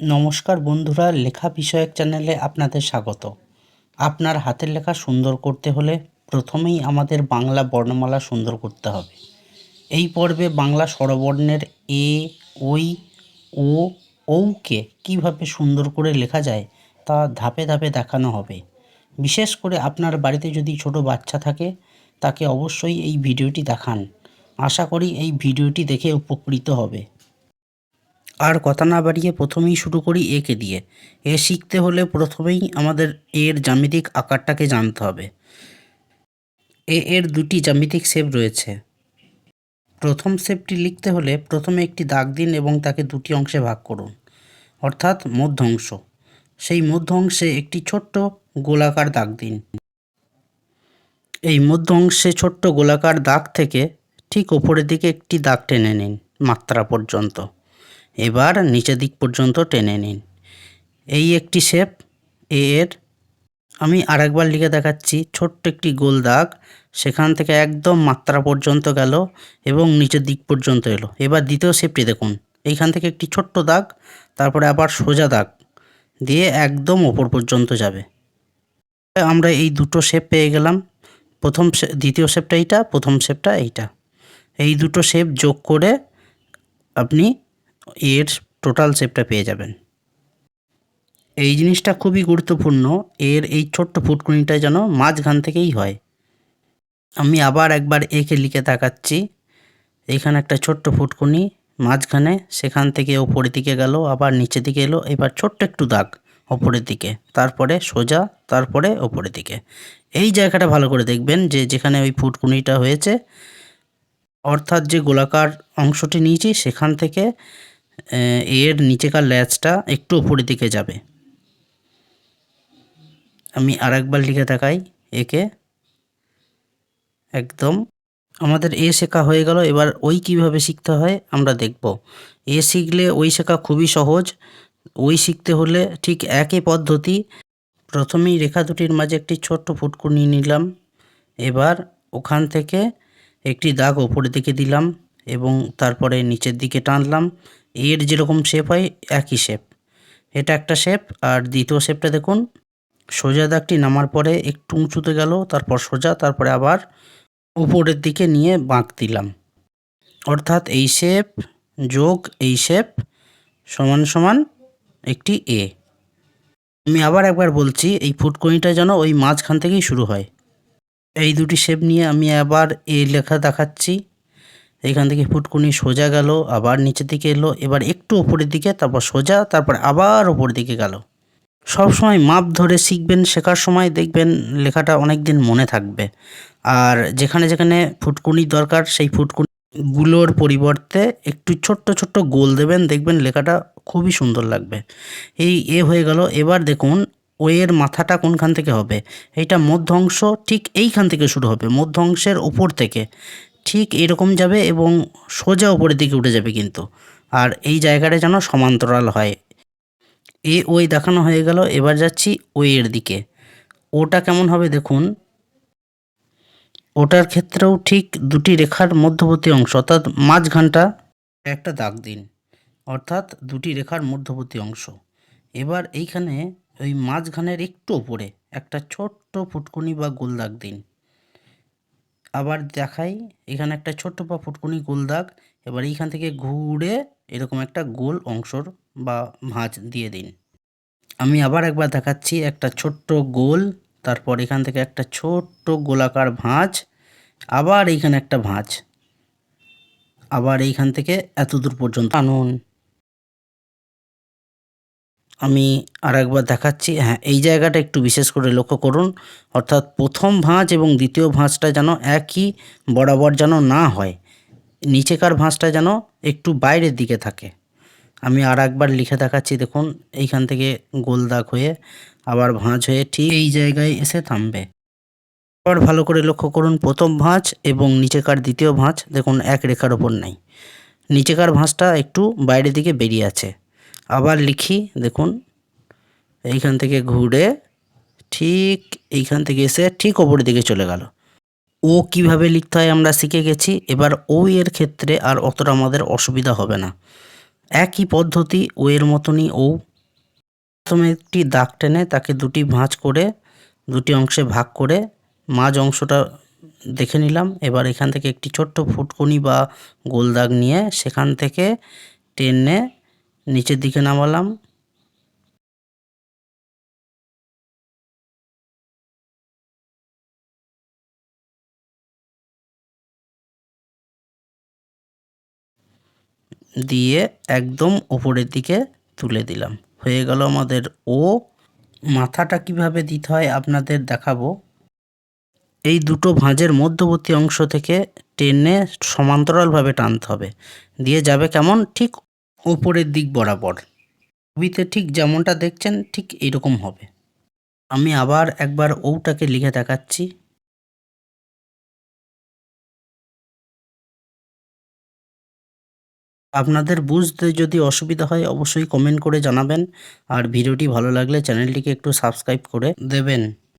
নমস্কার বন্ধুরা, লেখা বিষয়ক চ্যানেলে আপনাদের স্বাগত। আপনার হাতের লেখা সুন্দর করতে হলে প্রথমেই আমাদের বাংলা বর্ণমালা সুন্দর করতে হবে। এই পর্বে বাংলা স্বরবর্ণের এ ওই ও ঔকে কীভাবে সুন্দর করে লেখা যায় তা ধাপে ধাপে দেখানো হবে। বিশেষ করে আপনার বাড়িতে যদি ছোট বাচ্চা থাকে, তাকে অবশ্যই এই ভিডিওটি দেখান। আশা করি এই ভিডিওটি দেখে উপকৃত হবে। আর কথা না বাড়িয়ে প্রথমেই শুরু করি একে দিয়ে। এ শিখতে হলে প্রথমেই আমাদের এর জ্যামিতিক আকারটাকে জানতে হবে। এ এর দুটি জ্যামিতিক শেপ রয়েছে। প্রথম শেপটি লিখতে হলে প্রথমে একটি দাগ দিন এবং তাকে দুটি অংশে ভাগ করুন, অর্থাৎ মধ্য অংশ সেই মধ্য অংশে একটি ছোট্ট গোলাকার দাগ দিন। এই মধ্য অংশে ছোট্ট গোলাকার দাগ থেকে ঠিক ওপরের দিকে একটি দাগ টেনে নিন মাত্রা পর্যন্ত। এবার নিচের দিক পর্যন্ত টেনে নিন। এই একটি শেপ এ এর। আমি আরেকবার লিখে দেখাচ্ছি, ছোট্ট একটি গোল দাগ, সেখান থেকে একদম মাত্রা পর্যন্ত গেল এবং নিচের দিক পর্যন্ত এলো। এবার দ্বিতীয় শেপটি দেখুন। এইখান থেকে একটি ছোট্ট দাগ, তারপরে আবার সোজা দাগ দিয়ে একদম ওপর পর্যন্ত যাবে। আমরা এই দুটো শেপ পেয়ে গেলাম। প্রথম দ্বিতীয় শেপটা এইটা, প্রথম শেপটা এইটা। এই দুটো শেপ যোগ করে আপনি এর টোটাল শেপটা পেয়ে যাবেন। এই জিনিসটা খুবই গুরুত্বপূর্ণ, এর এই ছোট্ট ফুটকুনিটা যেন মাঝখান থেকেই হয়। আমি আবার একবার একে লিখে তাকাচ্ছি। এখানে একটা ছোট্ট ফুটকুনি, মাঝখানে, সেখান থেকে ওপরের দিকে গেল, আবার নিচের দিকে এলো, এবার ছোট্ট একটু দাগ ওপরের দিকে, তারপরে সোজা, তারপরে ওপরের দিকে। এই জায়গাটা ভালো করে দেখবেন যে যেখানে ওই ফুটকুনিটা হয়েছে, অর্থাৎ যে গোলাকার অংশটি নিয়েছি, সেখান থেকে এর নিচেকার ল্যাচটা একটু উপরের দিকে যাবে। আমি আরেকবার লিখে দেখাই, একে একদম। আমাদের এ শেখা হয়ে গেল, এবার ওই কীভাবে শিখতে হয় আমরা দেখব। এ শিখলে ওই শেখা খুবই সহজ। ওই শিখতে হলে ঠিক একই পদ্ধতি। প্রথমেই রেখা দুটির মাঝে একটি ছোট্ট ফুটকুনি নিলাম। এবার ওখান থেকে একটি দাগ ওপরের দিকে দিলাম এবং তারপরে নিচের দিকে টানলাম। এর যেরকম শেপ হয়, একই শেপ এটা একটা শেপ আর দ্বিতীয় শেপটা দেখুন, সোজা দাগটি নামার পরে একটু উঁচুতে গেল, তারপর সোজা, তারপরে আবার উপরের দিকে নিয়ে বাঁক দিলাম। অর্থাৎ এই শেপ যোগ এই শেপ সমান সমান একটি এ আমি আবার একবার বলছি, এই ফুটকনিটা যেন ওই মাঝখান থেকেই শুরু হয়। এই দুটি শেপ নিয়ে আমি আবার এ লেখা দেখাচ্ছি। এখান থেকে ফুটকুনি সোজা গেল, আবার নিচের দিকে এলো, এবার একটু ওপরের দিকে, তারপর সোজা, তারপর আবার ওপরের দিকে গেল। সব সময় মাপ ধরে শিখবেন, শেখার সময় দেখবেন লেখাটা অনেক দিন মনে থাকবে। আর যেখানে যেখানে ফুটকুনির দরকার, সেই ফুটকুনিগুলোর পরিবর্তে একটু ছোট্ট ছোট্ট গোল দেবেন, দেখবেন লেখাটা খুবই সুন্দর লাগবে। এই এ হয়ে গেল, এবার দেখুন ওয়ের মাথাটা কোনখান থেকে হবে? এইটা মধ্য অংশ, ঠিক এইখান থেকে শুরু হবে, মধ্য অংশের ওপর থেকে। ঠিক এরকম যাবে এবং সোজা উপরের দিকে উঠে যাবে কিন্তু। আর এই জায়গাটা যেন সমান্তরাল হয়। এ ওই দেখানো হয়ে গেল, এবার যাচ্ছি ওই এর দিকে। ওটা কেমন হবে দেখুন। ওটার ক্ষেত্রেও ঠিক দুটি রেখার মধ্যবর্তী অংশ, অর্থাৎ মাঝখানটা একটা দাগ দিন অর্থাৎ দুটি রেখার মধ্যবর্তী অংশ। এবার এইখানে ওই মাঝখানের একটু ওপরে একটা ছোট্ট ফুটকুনি বা গোল দাগ দিন আবার দেখাই। এখানে একটা ছোট্ট বা ফুটকুনি গোল দাগ এবার এইখান থেকে ঘুরে এরকম একটা গোল অংশর বা ভাঁজ দিয়ে দিন। আমি আবার একবার দেখাচ্ছি একটা ছোট্ট গোল, তারপর এখান থেকে একটা ছোট্ট গোলাকার ভাঁজ, আবার এইখানে একটা ভাঁজ। আবার এইখান থেকে এত দূর পর্যন্ত আনুন। আমি আর একবার দেখাচ্ছি। হ্যাঁ এই জায়গাটা একটু বিশেষ করে লক্ষ্য করুন। অর্থাৎ প্রথম ভাঁজ এবং দ্বিতীয় ভাঁজটা যেন একই বরাবর যেন না হয়। নিচেকার ভাঁজটা যেন একটু বাইরের দিকে থাকে। আমি আর একবার লিখে দেখাচ্ছি, দেখুন, এইখান থেকে গোল দাগ হয়ে আবার ভাঁজ হয়ে ঠিক এই জায়গায় এসে থামবে। আবার ভালো করে লক্ষ্য করুন, প্রথম ভাঁজ এবং নিচেকার দ্বিতীয় ভাঁজ, দেখুন, এক রেখার ওপর নেই। নিচেকার ভাঁজটা একটু বাইরের দিকে বেরিয়ে আছে। আবার লিখি, দেখুন, এইখান থেকে ঘুরে ঠিক এইখান থেকে এসে ঠিক ওপরের দিকে চলে গেল। ও কীভাবে লিখতে হয় আমরা শিখে গেছি, এবার ও এর ক্ষেত্রে আর অতটা আমাদের অসুবিধা হবে না। একই পদ্ধতি, ও এর মতনই ও। প্রথমে একটি দাগ টেনে তাকে দুটি ভাঁজ করে, দুটি অংশে ভাগ করে মাঝ অংশটা দেখে নিলাম। এবার এখান থেকে একটি ছোট্ট ফুটকুনি বা গোল দাগ নিয়ে সেখান থেকে টেনে নিচের দিকে নামালাম। দিয়ে একদম ওপরের দিকে তুলে দিলাম। হয়ে গেল আমাদের ও মাথাটা কীভাবে দিতে হয় আপনাদের দেখাবো। এই দুটো ভাঁজের মধ্যবর্তী অংশ থেকে টেনে সমান্তরালভাবে টানতে হবে। দিয়ে যাবে কেমন? ঠিক ওপরের দিক বরাবর। ছবিতে ঠিক যেমনটা দেখছেন, ঠিক এরকম হবে। আমি আবার একবার ওটাকে লিখে দেখাচ্ছি। আপনাদের বুঝতে যদি অসুবিধা হয়, অবশ্যই কমেন্ট করে জানাবেন। আর ভিডিওটি ভালো লাগলে চ্যানেলটিকে একটু সাবস্ক্রাইব করে দেবেন।